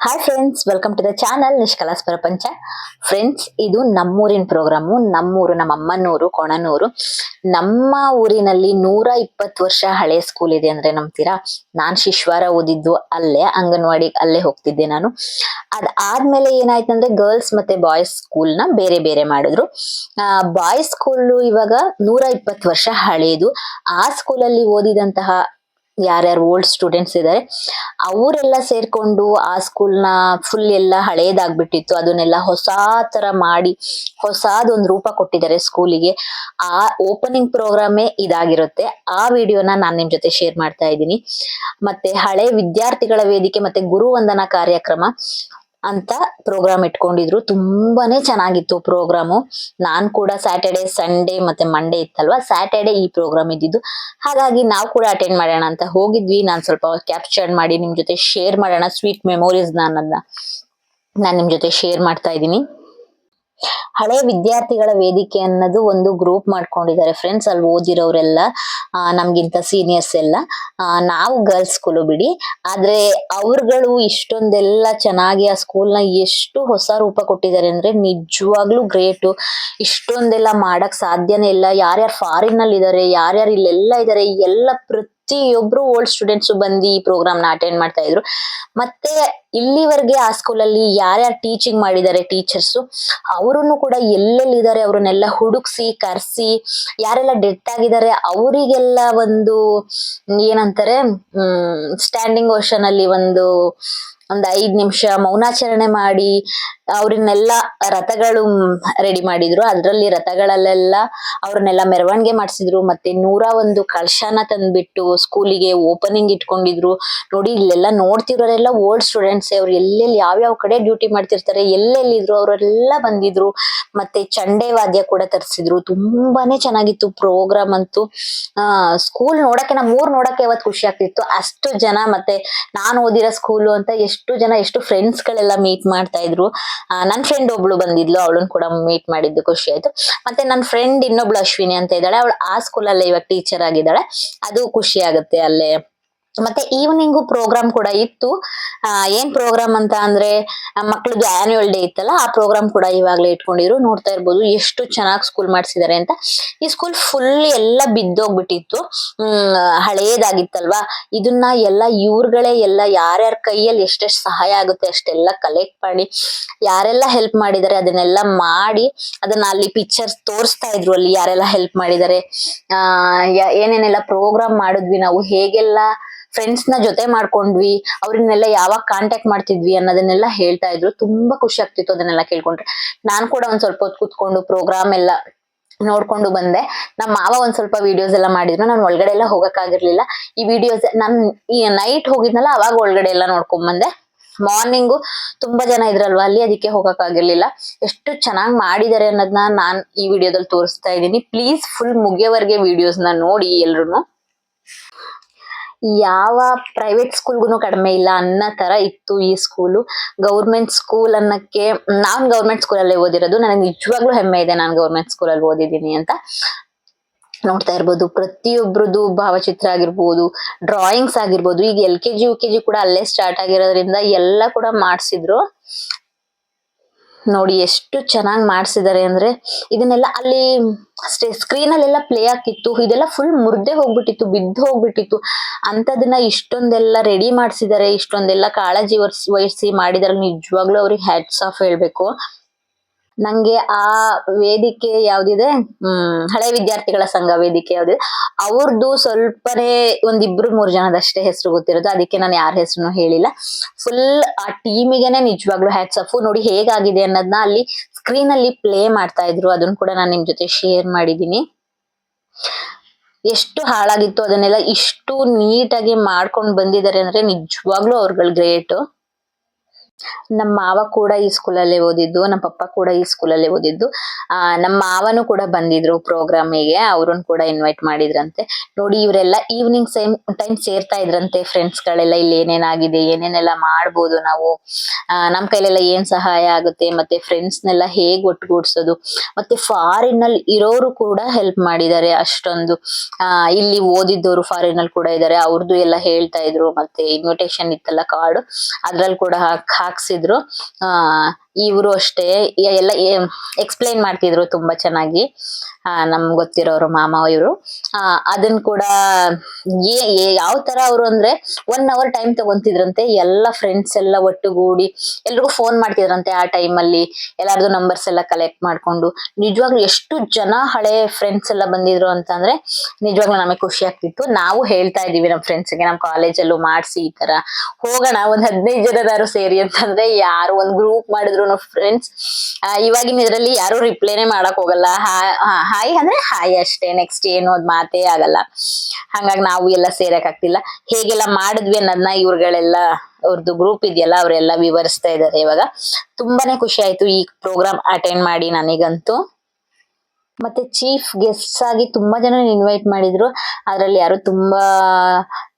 Hi friends welcome to the channel ನಿಷ್ಕಲಾಸ್ ಪ್ರಪಂಚ friends ಇದು ನಮ್ಮೂರಿನ ಪ್ರೋಗ್ರಾಮು ನಮ್ಮೂರು, ನಮ್ಮ ಅಮ್ಮನೂರು, ಕೊಣನೂರು. ನಮ್ಮ ಊರಿನಲ್ಲಿ ನೂರ ಇಪ್ಪತ್ತು ವರ್ಷ ಹಳೆ ಸ್ಕೂಲ್ ಇದೆ ಅಂದ್ರೆ ನಂಬ್ತೀರಾ? ನಾನ್ ಶಿಶ್ವಾರ ಓದಿದ್ದು ಅಲ್ಲೇ, ಅಂಗನವಾಡಿ ಅಲ್ಲೇ ಹೋಗ್ತಿದ್ದೆ ನಾನು. ಅದಾದ್ಮೇಲೆ ಏನಾಯ್ತು ಅಂದ್ರೆ ಗರ್ಲ್ಸ್ ಮತ್ತೆ ಬಾಯ್ಸ್ ಸ್ಕೂಲ್ನ ಬೇರೆ ಬೇರೆ ಮಾಡಿದ್ರು. ಬಾಯ್ಸ್ ಸ್ಕೂಲ್ ಇವಾಗ ನೂರ ಇಪ್ಪತ್ತು ವರ್ಷ ಹಳೆಯದು ಆ ಸ್ಕೂಲಲ್ಲಿ ಓದಿದಂತಹ ಯಾರ್ಯಾರು ಓಲ್ಡ್ ಸ್ಟೂಡೆಂಟ್ಸ್ ಇದ್ದಾರೆ ಅವರೆಲ್ಲ ಸೇರ್ಕೊಂಡು ಆ ಸ್ಕೂಲ್ನ ಫುಲ್ ಎಲ್ಲ ಹಳೇದಾಗ್ಬಿಟ್ಟಿತ್ತು. ಅದನ್ನೆಲ್ಲ ಹೊಸ ತರ ಮಾಡಿ, ಹೊಸದೊಂದು ರೂಪ ಕೊಟ್ಟಿದ್ದಾರೆ ಸ್ಕೂಲಿಗೆ ಆ ಓಪನಿಂಗ್ ಪ್ರೋಗ್ರಾಮೇ ಇದಾಗಿರುತ್ತೆ. ಆ ವಿಡಿಯೋನ ನಾನು ನಿಮ್ ಜೊತೆ ಶೇರ್ ಮಾಡ್ತಾ ಇದ್ದೀನಿ. ಮತ್ತೆ ಹಳೆ ವಿದ್ಯಾರ್ಥಿಗಳ ವೇದಿಕೆ ಮತ್ತೆ ಗುರುವಂದನಾ ಕಾರ್ಯಕ್ರಮ. ಅಂತ ಪ್ರೋಗ್ರಾಮ್ ಇಟ್ಕೊಂಡಿದ್ರು. ತುಂಬಾನೇ ಚೆನ್ನಾಗಿತ್ತು ಪ್ರೋಗ್ರಾಮು ನಾನ್ ಕೂಡ ಸ್ಯಾಟರ್ಡೆ ಸಂಡೇ ಮತ್ತೆ ಮಂಡೇ ಇತ್ತಲ್ವಾ? ಸ್ಯಾಟರ್ಡೆ ಈ ಪ್ರೋಗ್ರಾಮ್ ಇದ್ದಿದ್ದು. ಹಾಗಾಗಿ ನಾವು ಕೂಡ ಅಟೆಂಡ್ ಮಾಡೋಣ ಅಂತ ಹೋಗಿದ್ವಿ. ನಾನು ಸ್ವಲ್ಪ ಕ್ಯಾಪ್ಚರ್ ಮಾಡಿ ನಿಮ್ ಜೊತೆ ಶೇರ್ ಮಾಡೋಣ ಸ್ವೀಟ್ ಮೆಮೊರೀಸ್ ನಾನನ್ನ ನಾನು ನಿಮ್ ಜೊತೆ ಶೇರ್ ಮಾಡ್ತಾ ಇದ್ದೀನಿ. ಹಳೆ ವಿದ್ಯಾರ್ಥಿಗಳ ವೇದಿಕೆ ಅನ್ನೋದು ಒಂದು ಗ್ರೂಪ್ ಮಾಡ್ಕೊಂಡಿದ್ದಾರೆ. ಫ್ರೆಂಡ್ಸ್ ಅಲ್ಲಿ ಓದಿರೋರೆಲ್ಲ ಆ, ನಮ್ಗಿಂತ ಸೀನಿಯರ್ಸ್ ಎಲ್ಲ ನಾವು ಗರ್ಲ್ಸ್ ಸ್ಕೂಲು ಬಿಡಿ. ಆದ್ರೆ ಅವ್ರುಗಳು ಇಷ್ಟೊಂದೆಲ್ಲ ಚೆನ್ನಾಗಿ ಆ ಸ್ಕೂಲ್ನ ಎಷ್ಟು ಹೊಸ ರೂಪ ಕೊಟ್ಟಿದ್ದಾರೆ ಅಂದ್ರೆ ನಿಜವಾಗ್ಲೂ ಗ್ರೇಟ್ ಇಷ್ಟೊಂದೆಲ್ಲ ಮಾಡಕ್ ಸಾಧ್ಯನೇ ಇಲ್ಲ. ಯಾರ್ಯಾರು ಫಾರಿನ್ ಅಲ್ಲಿ ಇದಾರೆ ಯಾರ್ಯಾರು ಇಲ್ಲೆಲ್ಲ ಇದಾರೆ ಎಲ್ಲ ಪ್ರತಿಯೊಬ್ರು ಓಲ್ಡ್ ಸ್ಟೂಡೆಂಟ್ಸ್ ಬಂದು ಈ ಪ್ರೋಗ್ರಾಮ್ನ ಅಟೆಂಡ್ ಮಾಡ್ತಾ ಇದ್ರು. ಮತ್ತೆ ಇಲ್ಲಿವರೆಗೆ ಆ ಸ್ಕೂಲಲ್ಲಿ ಯಾರ್ಯಾರು ಟೀಚಿಂಗ್ ಮಾಡಿದ್ದಾರೆ ಟೀಚರ್ಸ್ ಅವರನ್ನು ಕೂಡ ಎಲ್ಲೆಲ್ಲಿದ್ದಾರೆ ಅವ್ರನ್ನೆಲ್ಲ ಹುಡುಕ್ಸಿ, ಕರ್ಸಿ, ಯಾರೆಲ್ಲ ಡೆತ್ ಆಗಿದ್ದಾರೆ ಅವರಿಗೆಲ್ಲ ಒಂದು ಏನಂತಾರೆ ಸ್ಟ್ಯಾಂಡಿಂಗ್ ಓಷನ್ ಅಲ್ಲಿ ಒಂದು ಒಂದು ಐದು ನಿಮಿಷ ಮೌನಾಚರಣೆ ಮಾಡಿ ಅವ್ರನ್ನೆಲ್ಲ ರಥಗಳು ರೆಡಿ ಮಾಡಿದ್ರು. ಅದ್ರಲ್ಲಿ ರಥಗಳಲ್ಲೆಲ್ಲ ಅವ್ರನ್ನೆಲ್ಲ ಮೆರವಣಿಗೆ ಮಾಡಿಸಿದ್ರು. ಮತ್ತೆ ನೂರ ಒಂದು ಕಳಶನ ತಂದ್ಬಿಟ್ಟು ಸ್ಕೂಲಿಗೆ ಓಪನಿಂಗ್ ಇಟ್ಕೊಂಡಿದ್ರು. ನೋಡಿ, ಇಲ್ಲೆಲ್ಲ ನೋಡ್ತಿರೋರೆಲ್ಲ ಓಲ್ಡ್ ಸ್ಟೂಡೆಂಟ್ಸ್ ಅವ್ರು ಎಲ್ಲೆಲ್ಲಿ ಯಾವ್ಯಾವ ಕಡೆ ಡ್ಯೂಟಿ ಮಾಡ್ತಿರ್ತಾರೆ ಎಲ್ಲೆಲ್ಲಿದ್ರು ಅವರೆಲ್ಲ ಬಂದಿದ್ರು. ಮತ್ತೆ ಚಂಡೆ ವಾದ್ಯ ಕೂಡ ತರಿಸಿದ್ರು. ತುಂಬಾನೇ ಚೆನ್ನಾಗಿತ್ತು ಪ್ರೋಗ್ರಾಮ್ ಅಂತೂ. ಸ್ಕೂಲ್ ನೋಡಕ್ಕೆ ನಮ್ಮ ಊರ್ ನೋಡಕ್ಕೆ ಅವತ್ತು ಖುಷಿ ಆಗ್ತಿತ್ತು. ಅಷ್ಟು ಜನ ಮತ್ತೆ ನಾನು ಓದಿರೋ ಸ್ಕೂಲು ಅಂತ ಎಷ್ಟು ಜನ, ಎಷ್ಟು ಫ್ರೆಂಡ್ಸ್ ಗಳೆಲ್ಲ ಮೀಟ್ ಮಾಡ್ತಾ ಇದ್ರು. ಆ, ನನ್ ಫ್ರೆಂಡ್ ಒಬ್ಳು ಬಂದಿದ್ಲು ಅವಳನ್ನ ಕೂಡ ಮೀಟ್ ಮಾಡಿದ್ದು ಖುಷಿ ಆಯ್ತು. ಮತ್ತೆ ನನ್ನ ಫ್ರೆಂಡ್ ಇನ್ನೊಬ್ಳು ಅಶ್ವಿನಿ ಅಂತ ಇದ್ದಾಳೆ. ಅವಳು ಆ ಸ್ಕೂಲಲ್ಲೇ ಇವಾಗ ಟೀಚರ್ ಆಗಿದ್ದಾಳೆ. ಅದು ಖುಷಿ ಆಗುತ್ತೆ ಅಲ್ಲೇ. ಮತ್ತೆ ಈವ್ನಿಂಗು ಪ್ರೋಗ್ರಾಮ್ ಕೂಡ ಇತ್ತು. ಏನ್ ಪ್ರೋಗ್ರಾಮ್ ಅಂತ ಅಂದ್ರೆ ಮಕ್ಳದ್ದು ಆನ್ಯುವಲ್ ಡೇ ಇತ್ತಲ್ಲ, ಆ ಪ್ರೋಗ್ರಾಮ್ ಕೂಡ ಇವಾಗ್ಲೇ ಇಟ್ಕೊಂಡಿದ್ರು. ನೋಡ್ತಾ ಇರ್ಬೋದು ಎಷ್ಟು ಚೆನ್ನಾಗಿ ಸ್ಕೂಲ್ ಮಾಡಿಸಿದ್ದಾರೆ ಅಂತ. ಈ ಸ್ಕೂಲ್ ಫುಲ್ ಎಲ್ಲ ಬಿದ್ದೋಗ್ಬಿಟ್ಟಿತ್ತು. ಹಳೇದಾಗಿತ್ತಲ್ವಾ? ಇದನ್ನ ಎಲ್ಲ ಇವ್ರುಗಳೇ, ಎಲ್ಲ ಯಾರ್ಯಾರ ಕೈಯಲ್ಲಿ ಎಷ್ಟೆಷ್ಟು ಸಹಾಯ ಆಗುತ್ತೆ ಅಷ್ಟೆಲ್ಲ ಕಲೆಕ್ಟ್ ಮಾಡಿ, ಯಾರೆಲ್ಲ ಹೆಲ್ಪ್ ಮಾಡಿದ್ದಾರೆ ಅದನ್ನೆಲ್ಲ ಮಾಡಿ, ಅದನ್ನ ಅಲ್ಲಿ ಪಿಕ್ಚರ್ಸ್ ತೋರಿಸ್ತಾ ಇದ್ರು ಅಲ್ಲಿ ಯಾರೆಲ್ಲ ಹೆಲ್ಪ್ ಮಾಡಿದ್ದಾರೆ ಏನೇನೆಲ್ಲ ಪ್ರೋಗ್ರಾಮ್ ಮಾಡಿದ್ವಿ ನಾವು, ಹೇಗೆಲ್ಲ ಫ್ರೆಂಡ್ಸ್ನ ಜೊತೆ ಮಾಡ್ಕೊಂಡ್ವಿ, ಅವ್ರನ್ನೆಲ್ಲ ಯಾವಾಗ ಕಾಂಟ್ಯಾಕ್ಟ್ ಮಾಡ್ತಿದ್ವಿ ಅನ್ನೋದನ್ನೆಲ್ಲ ಹೇಳ್ತಾ ಇದ್ರು. ತುಂಬಾ ಖುಷಿ ಆಗ್ತಿತ್ತು ಅದನ್ನೆಲ್ಲ ಕೇಳ್ಕೊಂಡ್ರೆ. ನಾನ್ ಕೂಡ ಒಂದ್ ಸ್ವಲ್ಪ ಹೊತ್ತು ಕೂತ್ಕೊಂಡು ಪ್ರೋಗ್ರಾಮ್ ಎಲ್ಲ ನೋಡ್ಕೊಂಡು ಬಂದೆ. ನಮ್ಮ ಮಾವ ಒಂದ್ ಸ್ವಲ್ಪ ವಿಡಿಯೋಸ್ ಎಲ್ಲ ಮಾಡಿದ್ರು. ನಾನು ಒಳಗಡೆ ಎಲ್ಲ ಹೋಗಕ್ಕಾಗಿರ್ಲಿಲ್ಲ. ಈ ವಿಡಿಯೋಸ್ ನಾನ್ ಈ ನೈಟ್ ಹೋಗಿದ್ನಲ್ಲ, ಅವಾಗ ಒಳಗಡೆ ಎಲ್ಲ ನೋಡ್ಕೊಂಡ್ ಬಂದೆ. ಮಾರ್ನಿಂಗು ತುಂಬಾ ಜನ ಇದ್ರಲ್ವಾ, ಅಲ್ಲಿ ಅದಕ್ಕೆ ಹೋಗಕ್ಕಾಗಿರ್ಲಿಲ್ಲ. ಎಷ್ಟು ಚೆನ್ನಾಗಿ ಮಾಡಿದ್ದಾರೆ ಅನ್ನೋದನ್ನ ನಾನ್ ಈ ವಿಡಿಯೋದಲ್ಲಿ ತೋರಿಸ್ತಾ ಇದ್ದೀನಿ. ಪ್ಲೀಸ್ ಫುಲ್ ಮುಗಿಯೋವರೆಗೆ ವಿಡಿಯೋಸ್ನ ನೋಡಿ ಎಲ್ರು ಯಾವ ಪ್ರೈವೇಟ್ ಸ್ಕೂಲ್ಗೂ ಕಡಿಮೆ ಇಲ್ಲ ಅನ್ನೋ ತರ ಇತ್ತು ಈ ಸ್ಕೂಲು ಗೌರ್ಮೆಂಟ್ ಸ್ಕೂಲ್ ಅನ್ನಕ್ಕೆ ನಾನ್ ಗೌರ್ಮೆಂಟ್ ಸ್ಕೂಲಲ್ಲೇ ಓದಿರೋದು. ನನಗೆ ನಿಜವಾಗ್ಲೂ ಹೆಮ್ಮೆ ಇದೆ ನಾನು ಗೌರ್ಮೆಂಟ್ ಸ್ಕೂಲಲ್ಲಿ ಓದಿದ್ದೀನಿ ಅಂತ. ನೋಡ್ತಾ ಇರ್ಬೋದು, ಪ್ರತಿಯೊಬ್ರದ್ದು ಭಾವಚಿತ್ರ ಆಗಿರ್ಬೋದು ಡ್ರಾಯಿಂಗ್ಸ್ ಆಗಿರ್ಬೋದು, ಈಗ L K G U K G ಕೂಡ ಅಲ್ಲೇ ಸ್ಟಾರ್ಟ್ ಆಗಿರೋದ್ರಿಂದ ಎಲ್ಲ ಕೂಡ ಮಾಡಿಸಿದ್ರು. ನೋಡಿ ಎಷ್ಟು ಚೆನ್ನಾಗಿ ಮಾಡಿಸಿದ್ದಾರೆ ಅಂದ್ರೆ ಇದನ್ನೆಲ್ಲ ಅಲ್ಲಿ ಸ್ಕ್ರೀನ್ ಅಲ್ಲೆಲ್ಲ ಪ್ಲೇ ಆಗ್ತಿತ್ತು. ಇದೆಲ್ಲ ಫುಲ್ ಮುರ್ದೆ ಹೋಗ್ಬಿಟ್ಟಿತ್ತು, ಬಿದ್ದು ಹೋಗ್ಬಿಟ್ಟಿತ್ತು. ಅಂತದನ್ನ ಇಷ್ಟೊಂದೆಲ್ಲ ರೆಡಿ ಮಾಡಿಸಿದ್ದಾರೆ ಇಷ್ಟೊಂದೆಲ್ಲ ಕಾಳಜಿ ವಹಿಸಿ ವಹಿಸಿ ಮಾಡಿದಾರೆ. ನಿಜವಾಗ್ಲೂ ಅವ್ರಿಗೆ ಹ್ಯಾಟ್ಸ್ ಆಫ್ ಹೇಳ್ಬೇಕು. ನಂಗೆ ಆ ವೇದಿಕೆ ಯಾವ್ದಿದೆ? ಹ್ಮ್, ಹಳೆ ವಿದ್ಯಾರ್ಥಿಗಳ ಸಂಘ ವೇದಿಕೆ ಯಾವ್ದಿದೆ? ಅವ್ರದ್ದು ಸ್ವಲ್ಪನೇ ಒಂದಿಬ್ರು ಮೂರ್ ಜನದಷ್ಟೇ ಹೆಸರು ಗೊತ್ತಿರೋದು. ಅದಕ್ಕೆ ನಾನು ಯಾರ ಹೆಸರು ಹೇಳಿಲ್ಲ. ಫುಲ್ ಆ ಟೀಮಿಗೆನೆ ನಿಜವಾಗ್ಲೂ ಹ್ಯಾಟ್ಸ್ ಅಫ್ ನೋಡಿ ಹೇಗಾಗಿದೆ ಅನ್ನೋದನ್ನ ಅಲ್ಲಿ ಸ್ಕ್ರೀನ್ ಅಲ್ಲಿ ಪ್ಲೇ ಮಾಡ್ತಾ ಇದ್ರು. ಅದನ್ನ ಕೂಡ ನಾನು ನಿಮ್ ಜೊತೆ ಶೇರ್ ಮಾಡಿದೀನಿ. ಎಷ್ಟು ಹಾಳಾಗಿತ್ತು ಅದನ್ನೆಲ್ಲ ಇಷ್ಟು ನೀಟಾಗಿ ಮಾಡ್ಕೊಂಡು ಬಂದಿದ್ದಾರೆ ಅಂದ್ರೆ ನಿಜವಾಗ್ಲೂ ಅವ್ರಗಳು ಗ್ರೇಟ್ ನಮ್ಮ ಮಾವ ಕೂಡ ಈ ಸ್ಕೂಲಲ್ಲೇ ಓದಿದ್ದು ನಮ್ಮ ಪಪ್ಪ ಕೂಡ ಈ ಸ್ಕೂಲಲ್ಲೇ ಓದಿದ್ದು. ಆ ನಮ್ಮ ಮಾವನು ಕೂಡ ಬಂದಿದ್ರು ಪ್ರೋಗ್ರಾಮಿಗೆ ಅವ್ರನ್ನ ಕೂಡ ಇನ್ವೈಟ್ ಮಾಡಿದ್ರಂತೆ. ನೋಡಿ, ಇವರೆಲ್ಲ ಈವ್ನಿಂಗ್ ಸೇಮ್ ಟೈಮ್ ಸೇರ್ತಾ ಇದ್ರಂತೆ ಫ್ರೆಂಡ್ಸ್ ಗಳೆಲ್ಲ, ಇಲ್ಲಿ ಏನೇನಾಗಿದೆ, ಏನೇನೆಲ್ಲ ಮಾಡ್ಬೋದು ನಾವು. ಆ, ನಮ್ ಕೈಲೆಲ್ಲ ಏನ್ ಸಹಾಯ ಆಗುತ್ತೆ, ಮತ್ತೆ ಫ್ರೆಂಡ್ಸ್ ನೆಲ್ಲ ಹೇಗ್ ಒಟ್ಟುಗೂಡ್ಸೋದು ಮತ್ತೆ ಫಾರಿನ್ ಅಲ್ಲಿ ಇರೋರು ಕೂಡ ಹೆಲ್ಪ್ ಮಾಡಿದ್ದಾರೆ ಅಷ್ಟೊಂದು. ಆ, ಇಲ್ಲಿ ಓದಿದ್ದವರು ಫಾರಿನ್ ಅಲ್ಲಿ ಕೂಡ ಇದ್ದಾರೆ ಅವ್ರದ್ದು ಎಲ್ಲ ಹೇಳ್ತಾ ಇದ್ರು, ಮತ್ತೆ ಇನ್ವಿಟೇಷನ್ ಇತ್ತಲ್ಲ ಕಾರ್ಡ್ ಅದ್ರಲ್ಲಿ ಕೂಡ ಹಾಕ್ಸಿದ್ರು. ಆ ಇವರು ಅಷ್ಟೇ. ಎಲ್ಲ ಎಕ್ಸ್ಪ್ಲೈನ್ ಮಾಡ್ತಿದ್ರು ತುಂಬಾ ಚೆನ್ನಾಗಿ. ನಮ್ಗೆ ಗೊತ್ತಿರೋರು ಮಾಮ ಇವರು. ಅದನ್ನ ಕೂಡ ಯಾವ ತರ ಅವರು ಅಂದ್ರೆ ಒನ್ ಅವರ್ ಟೈಮ್ ತಗೊಂತಿದ್ರಂತೆ. ಎಲ್ಲ ಫ್ರೆಂಡ್ಸ್ ಎಲ್ಲ ಒಟ್ಟುಗೂಡಿ ಎಲ್ರಿಗೂ ಫೋನ್ ಮಾಡ್ತಿದ್ರಂತೆ ಆ ಟೈಮ್ ಅಲ್ಲಿ. ಎಲ್ಲಾರ್ದು ನಂಬರ್ಸ್ ಎಲ್ಲ ಕಲೆಕ್ಟ್ ಮಾಡ್ಕೊಂಡು. ನಿಜವಾಗ್ಲೂ ಎಷ್ಟು ಜನ ಹಳೆ ಫ್ರೆಂಡ್ಸ್ ಎಲ್ಲ ಬಂದಿದ್ರು ಅಂತಂದ್ರೆ ನಿಜವಾಗ್ಲೂ ನಮಗೆ ಖುಷಿ ಆಗ್ತಿತ್ತು. ನಾವು ಹೇಳ್ತಾ ಇದೀವಿ ನಮ್ಮ ಫ್ರೆಂಡ್ಸ್ಗೆ ನಮ್ಮ ಕಾಲೇಜಲ್ಲೂ ಮಾಡಿಸಿ ಈ ತರ. ಹೋಗೋಣ, ಒಂದ್ ಹದಿನೈದು ಜನದಾರು ಸೇರಿ ಅಂತಂದ್ರೆ ಯಾರು ಒಂದ್ ಗ್ರೂಪ್ ಮಾಡಿದ್ರು ಫ್ರೆಂಡ್ಸ್ ಇವಾಗಿನ ಇದ್ರಲ್ಲಿ ಯಾರು ರಿಪ್ಲೈನೇ ಮಾಡಕ್ ಹೋಗಲ್ಲ. ಹಾಯ್ ಅಂದ್ರೆ ಹಾಯ್ ಅಷ್ಟೇ. ನೆಕ್ಸ್ಟ್ ಏನು ಅದ್ ಮಾತೇ ಆಗಲ್ಲ. ಹಂಗಾಗಿ ನಾವು ಎಲ್ಲ ಸೇರಕ್ ಆಗ್ತಿಲ್ಲ. ಹೇಗೆಲ್ಲ ಮಾಡಿದ್ವಿ ಅನ್ನೋದನ್ನ ಇವ್ರುಗಳೆಲ್ಲ ಅವ್ರದ್ದು ಗ್ರೂಪ್ ಇದೆಯಲ್ಲ, ಅವರೆಲ್ಲ ವಿವರಿಸ್ತಾ ಇದ್ದಾರೆ ಇವಾಗ. ತುಂಬಾನೇ ಖುಷಿ ಆಯ್ತು ಈ ಪ್ರೋಗ್ರಾಮ್ ಅಟೆಂಡ್ ಮಾಡಿ ನನಗಂತೂ. ಮತ್ತೆ ಚೀಫ್ ಗೆಸ್ಟ್ಸ್ ಆಗಿ ತುಂಬಾ ಜನ ಇನ್ವೈಟ್ ಮಾಡಿದ್ರು. ಅದ್ರಲ್ಲಿ ಯಾರು ತುಂಬಾ,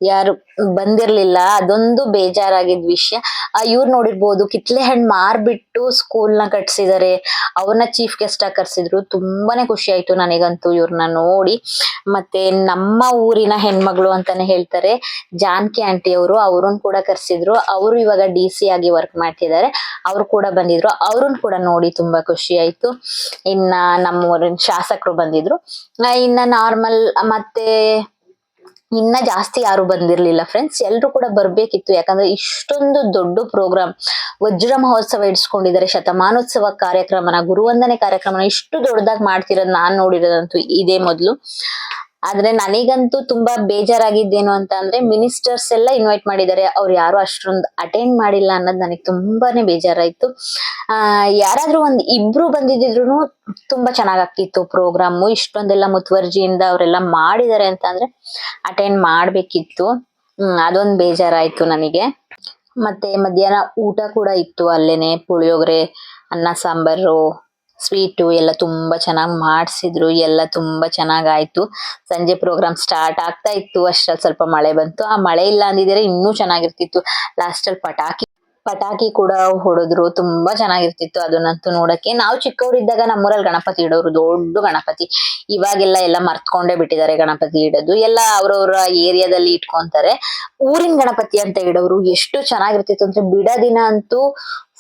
ಯಾರು ಬಂದಿರ್ಲಿಲ್ಲ. ಅದೊಂದು ಬೇಜಾರಾಗಿದ್ ವಿಷಯ. ಇವ್ರು ನೋಡಿರ್ಬೋದು ಕಿತ್ಲೆ ಹಣ್ಣು ಮಾರ್ಬಿಟ್ಟು ಸ್ಕೂಲ್ನ ಕಟ್ಸಿದಾರೆ. ಅವ್ರನ್ನ ಚೀಫ್ ಗೆಸ್ಟ್ ಆಗಿ ಕರ್ಸಿದ್ರು. ತುಂಬಾನೇ ಖುಷಿ ಆಯ್ತು ನನಗಂತೂ ಇವ್ರನ್ನ ನೋಡಿ. ಮತ್ತೆ ನಮ್ಮ ಊರಿನ ಹೆಣ್ಮಗಳು ಅಂತಾನೆ ಹೇಳ್ತಾರೆ, ಜಾನ್ಕಿ ಆಂಟಿ ಅವರು ಅವ್ರನ್ನ ಕೂಡ ಕರ್ಸಿದ್ರು. ಅವರು ಇವಾಗ ಡಿ ಸಿ ಆಗಿ ವರ್ಕ್ ಮಾಡ್ತಿದ್ದಾರೆ ಅವ್ರು ಕೂಡ ಬಂದಿದ್ರು. ಅವ್ರನ್ನ ಕೂಡ ನೋಡಿ ತುಂಬಾ ಖುಷಿ ಆಯ್ತು. ಇನ್ನ ನಮ್ಮ ಊರಿನ ಶಾಸಕರು ಬಂದಿದ್ರು. ಇನ್ನ ನಾರ್ಮಲ್ ಮತ್ತೆ ಇನ್ನ ಜಾಸ್ತಿ ಯಾರು ಬಂದಿರ್ಲಿಲ್ಲ ಫ್ರೆಂಡ್ಸ್ ಎಲ್ರು ಕೂಡ ಬರ್ಬೇಕಿತ್ತು. ಯಾಕಂದ್ರೆ ಇಷ್ಟೊಂದು ದೊಡ್ಡ ಪ್ರೋಗ್ರಾಮ್ ವಜ್ರ ಮಹೋತ್ಸವ ಇಡ್ಸ್ಕೊಂಡಿದ್ದಾರೆ. ಶತಮಾನೋತ್ಸವ ಕಾರ್ಯಕ್ರಮನ, ಗುರುವಂದನೆ ಕಾರ್ಯಕ್ರಮನ ಇಷ್ಟು ದೊಡ್ಡದಾಗಿ ಮಾಡ್ತಿರೋದು ನಾನ್ ನೋಡಿರೋದಂತೂ ಇದೇ ಮೊದ್ಲು. ಆದ್ರೆ ನನಗಂತೂ ತುಂಬಾ ಬೇಜಾರಾಗಿದ್ದೇನು ಅಂತ ಅಂದ್ರೆ ಮಿನಿಸ್ಟರ್ಸ್ ಎಲ್ಲ ಇನ್ವೈಟ್ ಮಾಡಿದ್ದಾರೆ. ಅವ್ರು ಯಾರು ಅಷ್ಟೊಂದು ಅಟೆಂಡ್ ಮಾಡಿಲ್ಲ ಅನ್ನೋದು ನನಗೆ ತುಂಬಾನೇ ಬೇಜಾರಾಯ್ತು. ಆ, ಯಾರಾದ್ರೂ ಒಂದ್ ಇಬ್ರು ಬಂದಿದ್ರು ತುಂಬಾ ಚೆನ್ನಾಗಾಗ್ತಿತ್ತು ಪ್ರೋಗ್ರಾಮ್ ಇಷ್ಟೊಂದೆಲ್ಲ ಮುತುವರ್ಜಿಯಿಂದ ಅವರೆಲ್ಲ ಮಾಡಿದ್ದಾರೆ ಅಂತ ಅಂದ್ರೆ ಅಟೆಂಡ್ ಮಾಡ್ಬೇಕಿತ್ತು. ಹ್ಮ್, ಅದೊಂದ್ ಬೇಜಾರಾಯ್ತು ನನಗೆ. ಮತ್ತೆ ಮಧ್ಯಾಹ್ನ ಊಟ ಕೂಡ ಇತ್ತು ಅಲ್ಲೇನೆ, ಪುಳಿಯೋಗರೆ, ಅನ್ನ, ಸಾಂಬಾರು ಸ್ವೀಟು ಎಲ್ಲ ತುಂಬಾ ಚೆನ್ನಾಗಿ ಮಾಡಿಸಿದ್ರು, ಎಲ್ಲ ತುಂಬಾ ಚೆನ್ನಾಗಾಯ್ತು. ಸಂಜೆ ಪ್ರೋಗ್ರಾಮ್ ಸ್ಟಾರ್ಟ್ ಆಗ್ತಾ ಇತ್ತು, ಅಷ್ಟ್ರಲ್ಲಿ ಸ್ವಲ್ಪ ಮಳೆ ಬಂತು. ಆ ಮಳೆ ಇಲ್ಲ ಅಂದಿದ್ರೆ ಇನ್ನೂ ಚೆನ್ನಾಗಿರ್ತಿತ್ತು. ಲಾಸ್ಟ್ ಅಲ್ಲಿ ಪಟಾಕಿ ಪಟಾಕಿ ಕೂಡ ಹೊಡೆದ್ರು, ತುಂಬಾ ಚೆನ್ನಾಗಿರ್ತಿತ್ತು. ಅದನ್ನಂತೂ ನೋಡಕ್ಕೆ. ನಾವು ಚಿಕ್ಕವರಿದ್ದಾಗ ನಮ್ಮೂರಲ್ಲಿ ಗಣಪತಿ ಇಡೋರು ದೊಡ್ಡ ಗಣಪತಿ. ಇವಾಗೆಲ್ಲ ಎಲ್ಲ ಮರ್ತ್ಕೊಂಡೇ ಬಿಟ್ಟಿದ್ದಾರೆ ಗಣಪತಿ ಇಡೋದು. ಎಲ್ಲ ಅವ್ರವ್ರ ಏರಿಯಾದಲ್ಲಿ ಇಟ್ಕೊಂತಾರೆ. ಊರಿನ ಗಣಪತಿ ಅಂತ ಇಡೋರು ಎಷ್ಟು ಚೆನ್ನಾಗಿರ್ತಿತ್ತು ಅಂದ್ರೆ ಬಿಡ ದಿನ ಅಂತೂ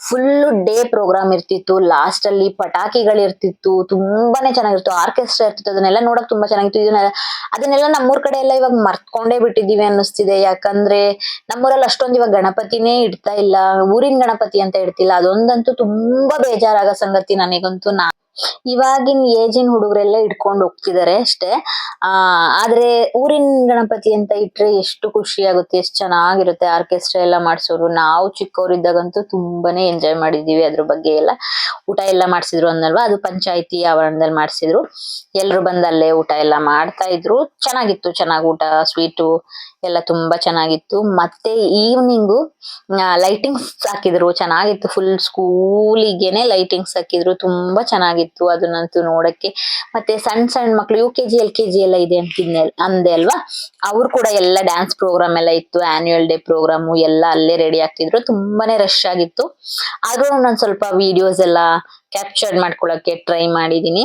ಫುಲ್ ಡೇ ಪ್ರೋಗ್ರಾಮ್ ಇರ್ತಿತ್ತು. ಲಾಸ್ಟ್ ಅಲ್ಲಿ ಪಟಾಕಿಗಳು ಇರ್ತಿತ್ತು. ತುಂಬಾನೇ ಚೆನ್ನಾಗಿರ್ತಿತ್ತು. ಆರ್ಕೆಸ್ಟ್ರಾ ಇರ್ತಿತ್ತು. ಅದನ್ನೆಲ್ಲ ನೋಡಕ್ ತುಂಬಾ ಚೆನ್ನಾಗಿತ್ತು. ಇದನ್ನ ಅದನ್ನೆಲ್ಲ ನಮ್ಮೂರ್ ಕಡೆ ಎಲ್ಲ ಇವಾಗ ಮರ್ತ್ಕೊಂಡೇ ಬಿಟ್ಟಿದೀವಿ ಅನ್ನಿಸ್ತಿದೆ. ಯಾಕಂದ್ರೆ ನಮ್ಮೂರಲ್ಲಿ ಅಷ್ಟೊಂದು ಇವಾಗ ಗಣಪತಿನೇ ಇಡ್ತಾ ಇಲ್ಲ. ಊರಿನ ಗಣಪತಿ ಅಂತ ಇಡ್ತಿಲ್ಲ ಅದೊಂದಂತೂ ತುಂಬಾ ಬೇಜಾರಾಗ ಸಂಗತಿ ನನಗಂತೂ. ನಾ ಇವಾಗಿನ ಏಜಿನ ಹುಡುಗರೆಲ್ಲ ಇಟ್ಕೊಂಡು ಹೋಗ್ತಿದ್ದಾರೆ ಅಷ್ಟೇ. ಆ, ಆದ್ರೆ ಊರಿನ ಗಣಪತಿ ಅಂತ ಇಟ್ರೆ ಎಷ್ಟು ಖುಷಿ ಆಗುತ್ತೆ ಎಷ್ಟು ಚೆನ್ನಾಗಿರುತ್ತೆ ಆರ್ಕೆಸ್ಟ್ರಾ ಎಲ್ಲ ಮಾಡ್ಸೋರು. ನಾವು ಚಿಕ್ಕವರಿದ್ದಾಗಂತೂ ತುಂಬಾನೇ ಎಂಜಾಯ್ ಮಾಡಿದೀವಿ ಅದ್ರ ಬಗ್ಗೆ ಎಲ್ಲ. ಊಟ ಎಲ್ಲ ಮಾಡ್ಸಿದ್ರು ಅಂದಲ್ವಾ ಅದು ಪಂಚಾಯಿತಿ ಆವರಣದಲ್ಲಿ ಮಾಡ್ಸಿದ್ರು. ಎಲ್ರು ಬಂದ್ ಅಲ್ಲೇ ಊಟ ಎಲ್ಲ ಮಾಡ್ತಾ ಇದ್ರು. ಚೆನ್ನಾಗಿತ್ತು, ಚೆನ್ನಾಗಿ ಊಟ, ಸ್ವೀಟು ಎಲ್ಲ ತುಂಬಾ ಚೆನ್ನಾಗಿತ್ತು. ಮತ್ತೆ ಈವ್ನಿಂಗು ಲೈಟಿಂಗ್ಸ್ ಹಾಕಿದ್ರು, ಚೆನ್ನಾಗಿತ್ತು. ಫುಲ್ ಸ್ಕೂಲಿಗೆನೆ ಲೈಟಿಂಗ್ಸ್ ಹಾಕಿದ್ರು, ತುಂಬಾ ಚೆನ್ನಾಗಿತ್ತು ಅದನ್ನಂತೂ ನೋಡಕ್ಕೆ. ಮತ್ತೆ ಸಣ್ಣ ಸಣ್ಣ ಮಕ್ಳು U K G L K G ಎಲ್ಲ ಇದೆ ಅಂತಿದ್ನೆ ಅಂದೆ ಅಲ್ವಾ? ಅವ್ರು ಕೂಡ ಎಲ್ಲ ಡ್ಯಾನ್ಸ್ ಪ್ರೋಗ್ರಾಮ್ ಎಲ್ಲ ಇತ್ತು ಆನ್ಯುವಲ್ ಡೇ ಪ್ರೋಗ್ರಾಮ್ ಎಲ್ಲ ಅಲ್ಲೇ ರೆಡಿ ಆಗ್ತಿದ್ರು. ತುಂಬಾನೇ ರಶ್ ಆಗಿತ್ತು. ಆದ್ರೂ ನಾನು ಸ್ವಲ್ಪ ವಿಡಿಯೋಸ್ ಎಲ್ಲ ಕ್ಯಾಪ್ಚರ್ ಮಾಡ್ಕೊಳಕ್ಕೆ ಟ್ರೈ ಮಾಡಿದೀನಿ.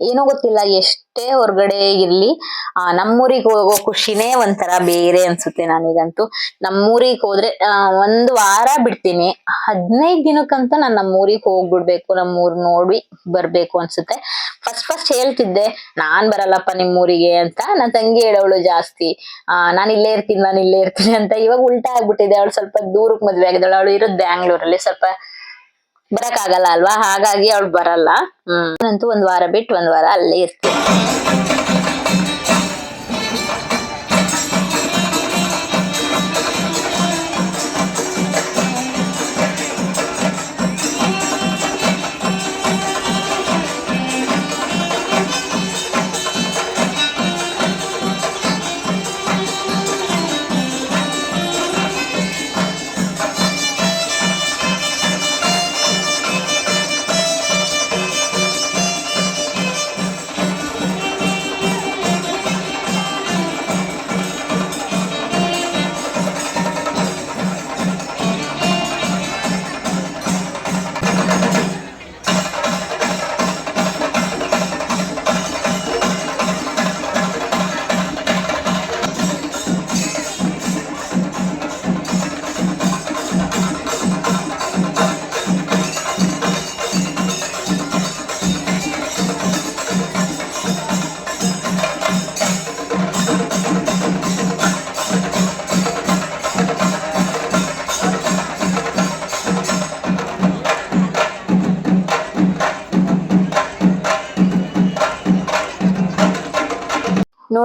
ಏನೋ ಗೊತ್ತಿಲ್ಲ, ಎಷ್ಟೇ ಹೊರಗಡೆ ಇರ್ಲಿ, ಆ, ನಮ್ಮೂರಿಗೆ ಹೋಗೋ ಖುಷಿನೇ ಒಂಥರ ಬೇರೆ ಅನ್ಸುತ್ತೆ ನನಗಂತೂ. ನಮ್ಮೂರಿಗೆ ಹೋದ್ರೆ ಒಂದ್ ವಾರ ಬಿಡ್ತೀನಿ. ಹದಿನೈದು ದಿನಕ್ಕಂತೂ ನಾನು ನಮ್ಮೂರಿಗೆ ಹೋಗ್ಬಿಡ್ಬೇಕು, ನಮ್ಮೂರ್ ನೋಡಿ ಬರ್ಬೇಕು ಅನ್ಸುತ್ತೆ. ಫಸ್ಟ್ ಫಸ್ಟ್ ಹೇಳ್ತಿದ್ದೆ, ನಾನ್ ಬರಲ್ಲಪ್ಪ ನಿಮ್ಮೂರಿಗೆ ಅಂತ. ನನ್ನ ತಂಗಿ ಹೇಳೋಳು ಜಾಸ್ತಿ, ಆ, ನಾನ್ ಇಲ್ಲೇ ಇರ್ತೀನಿ, ನಾನು ಇಲ್ಲೇ ಇರ್ತೀನಿ ಅಂತ. ಇವಾಗ ಉಲ್ಟಾ ಆಗ್ಬಿಟ್ಟಿದೆ, ಅವಳು ಸ್ವಲ್ಪ ದೂರಕ್ಕೆ ಮದ್ವೆ ಆಗಿದ್ದಾಳೆ. ಅವಳು ಇರೋದು ಬ್ಯಾಂಗ್ಳೂರಲ್ಲಿ, ಸ್ವಲ್ಪ ಬರಕ್ ಆಗಲ್ಲ ಅಲ್ವಾ? ಹಾಗಾಗಿ ಅವಳು ಬರಲ್ಲ. ಹ್ಮ್. ಅಂತೂ ಒಂದ್ ವಾರ ಬಿಟ್ಟು ಒಂದ್ ವಾರ ಅಲ್ಲೇ ಇರ್ತೀನಿ.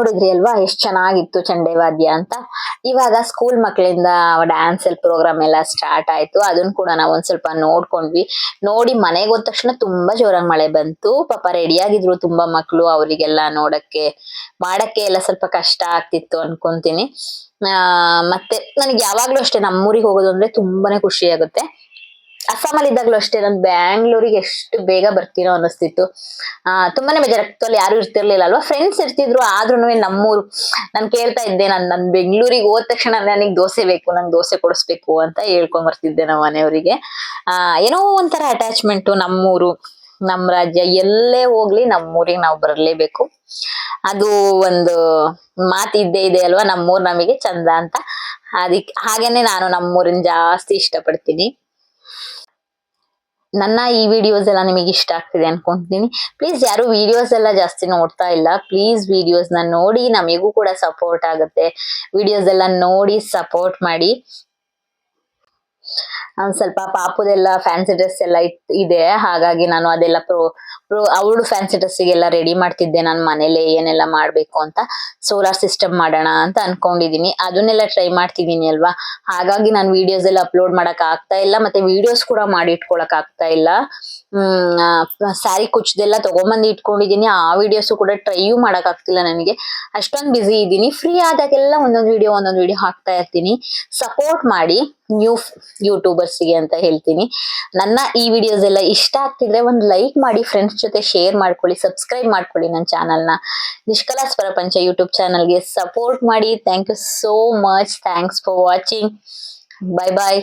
ನೋಡಿದ್ರಿ ಅಲ್ವಾ? ಎಷ್ಟ್ ಚೆನ್ನಾಗಿತ್ತು ಚಂಡೆ ವಾದ್ಯ ಅಂತ. ಇವಾಗ ಸ್ಕೂಲ್ ಮಕ್ಕಳಿಂದ ಡ್ಯಾನ್ಸ್ ಅಲ್ಲಿ ಪ್ರೋಗ್ರಾಮ್ ಎಲ್ಲ ಸ್ಟಾರ್ಟ್ ಆಯ್ತು. ಅದನ್ನ ಕೂಡ ನಾವು ಒಂದ್ ಸ್ವಲ್ಪ ನೋಡ್ಕೊಂಡ್ವಿ. ನೋಡಿ ಮನೆಗೆ ಹೋದ ತಕ್ಷಣ ತುಂಬಾ ಜೋರಾಗಿ ಮಳೆ ಬಂತು. ಪಾಪ ರೆಡಿ ಆಗಿದ್ರು ತುಂಬಾ ಮಕ್ಕಳು ಅವರಿಗೆಲ್ಲ ನೋಡಕ್ಕೆ, ಮಾಡಕ್ಕೆ ಎಲ್ಲ ಸ್ವಲ್ಪ ಕಷ್ಟ ಆಗ್ತಿತ್ತು ಅನ್ಕೊಂತೀನಿ. ಮತ್ತೆ ನನಗೆ ಯಾವಾಗ್ಲೂ ಅಷ್ಟೇ ನಮ್ಮೂರಿಗೆ ಹೋಗೋದು ಅಂದ್ರೆ ತುಂಬಾನೇ ಖುಷಿ ಆಗುತ್ತೆ. ಅಸ್ಸಾಮಲ್ಲಿ ಇದ್ದಾಗ್ಲೂ ಅಷ್ಟೇ, ನಾನು ಬ್ಯಾಂಗ್ಳೂರಿಗೆ ಎಷ್ಟು ಬೇಗ ಬರ್ತೀನೋ ಅನ್ನಿಸ್ತಿತ್ತು. ಆ, ತುಂಬಾನೇ ಬೇಜಾರಾಗ್ತಿತ್ತು. ಅಲ್ಲಿ ಯಾರು ಇರ್ತಿರ್ಲಿಲ್ಲ ಅಲ್ವಾ? ಫ್ರೆಂಡ್ಸ್ ಇರ್ತಿದ್ರು ಆದ್ರೂ ನಮ್ಮೂರು. ನಾನು ಕೇಳ್ತಾ ಇದ್ದೆ, ನಾನು, ನನ್ ಬೆಂಗಳೂರಿಗೆ ಹೋದ ತಕ್ಷಣ ನನಗೆ ದೋಸೆ ಬೇಕು, ನಂಗೆ ದೋಸೆ ಕೊಡಿಸ್ಬೇಕು ಅಂತ ಹೇಳ್ಕೊಂಡ್ ಬರ್ತಿದ್ದೆ ನಮ್ಮ ಮನೆಯವರಿಗೆ. ಆ, ಏನೋ ಒಂಥರ ಅಟ್ಯಾಚ್ಮೆಂಟು ನಮ್ಮೂರು ನಮ್ಮ ರಾಜ್ಯ. ಎಲ್ಲೇ ಹೋಗ್ಲಿ ನಮ್ಮೂರಿಗೆ ನಾವು ಬರಲೇಬೇಕು. ಅದು ಒಂದು ಮಾತು ಇದ್ದೇ ಇದೆ ಅಲ್ವಾ? ನಮ್ಮೂರು ನಮಗೆ ಚಂದ ಅಂತ. ಅದಕ್ಕೆ ಹಾಗೇನೆ ನಾನು ನಮ್ಮೂರಿನ ಜಾಸ್ತಿ ಇಷ್ಟಪಡ್ತೀನಿ. ನನ್ನ ಈ ವಿಡಿಯೋಸ್ ಎಲ್ಲ ನಿಮಗೆ ಇಷ್ಟ ಆಗ್ತಿದೆ ಅನ್ಕೊಂತೀನಿ. ಪ್ಲೀಸ್ ಯಾರು ವಿಡಿಯೋಸ್ ಎಲ್ಲ ಜಾಸ್ತಿ ನೋಡ್ತಾ ಇಲ್ಲ ಪ್ಲೀಸ್ ವಿಡಿಯೋಸ್ನ ನೋಡಿ ನಮಗೂ ಕೂಡ ಸಪೋರ್ಟ್ ಆಗುತ್ತೆ. ವಿಡಿಯೋಸ್ ಎಲ್ಲ ನೋಡಿ ಸಪೋರ್ಟ್ ಮಾಡಿ. ಸ್ವಲ್ಪ ಪಾಪುದೆಲ್ಲ ಫ್ಯಾನ್ಸಿ ಡ್ರೆಸ್ ಎಲ್ಲ ಇದೆ, ಹಾಗಾಗಿ ನಾನು ಅದೆಲ್ಲ ಪ್ರೋ ಅವಳು ಫ್ಯಾನ್ಸಿ ಡ್ರೆಸ್ಸಿಗೆಲ್ಲ ರೆಡಿ ಮಾಡ್ತಿದ್ದೆ ನಾನು ಮನೇಲೆ ಏನೆಲ್ಲ ಮಾಡ್ಬೇಕು ಅಂತ ಸೋಲಾರ್ ಸಿಸ್ಟಮ್ ಮಾಡೋಣ ಅಂತ ಅನ್ಕೊಂಡಿದೀನಿ. ಅದನ್ನೆಲ್ಲ ಟ್ರೈ ಮಾಡ್ತಿದೀನಿ ಅಲ್ವಾ? ಹಾಗಾಗಿ ನಾನು ವಿಡಿಯೋಸ್ ಎಲ್ಲ ಅಪ್ಲೋಡ್ ಮಾಡಕ್ ಆಗ್ತಾ ಇಲ್ಲ, ಮತ್ತೆ ವಿಡಿಯೋಸ್ ಕೂಡ ಮಾಡಿ ಇಟ್ಕೊಳಕ್ ಆಗ್ತಾ ಇಲ್ಲ. ಹ್ಮ್ ಸ್ಯಾರಿ ಕುಚ್ಚದೆಲ್ಲ ತಗೊಂಬಂದು ಇಟ್ಕೊಂಡಿದೀನಿ. ಆ ವಿಡಿಯೋಸ್ ಕೂಡ ಟ್ರೈಯೂ ಮಾಡಕ್ ಆಗ್ತಿಲ್ಲ ನನಗೆ. ಅಷ್ಟೊಂದು ಬಿಸಿ ಇದ್ದೀನಿ. ಫ್ರೀ ಆದಾಗೆಲ್ಲ ಒಂದೊಂದು ವಿಡಿಯೋ ಒಂದೊಂದು ವಿಡಿಯೋ ಹಾಕ್ತಾ ಇರ್ತೀನಿ. ಸಪೋರ್ಟ್ ಮಾಡಿ ನ್ಯೂ ಯೂಟ್ಯೂಬರ್ಸ್ಗೆ ಅಂತ ಹೇಳ್ತೀನಿ. ನನ್ನ ಈ ವಿಡಿಯೋಸ್ ಎಲ್ಲ ಇಷ್ಟ ಆಗ್ತಿದ್ರೆ ಒಂದು ಲೈಕ್ ಮಾಡಿ ಫ್ರೆಂಡ್ಸ್ ಜೊತೆ ಶೇರ್ ಮಾಡ್ಕೊಳ್ಳಿ ಸಬ್ಸ್ಕ್ರೈಬ್ ಮಾಡ್ಕೊಳ್ಳಿ ನನ್ನ ಚಾನಲ್ನ ನಿಷ್ಕಲಾಸ್ ಪ್ರಪಂಚ ಯೂಟ್ಯೂಬ್ ಚಾನಲ್ಗೆ ಸಪೋರ್ಟ್ ಮಾಡಿ. Thank you so much thanks for watching bye bye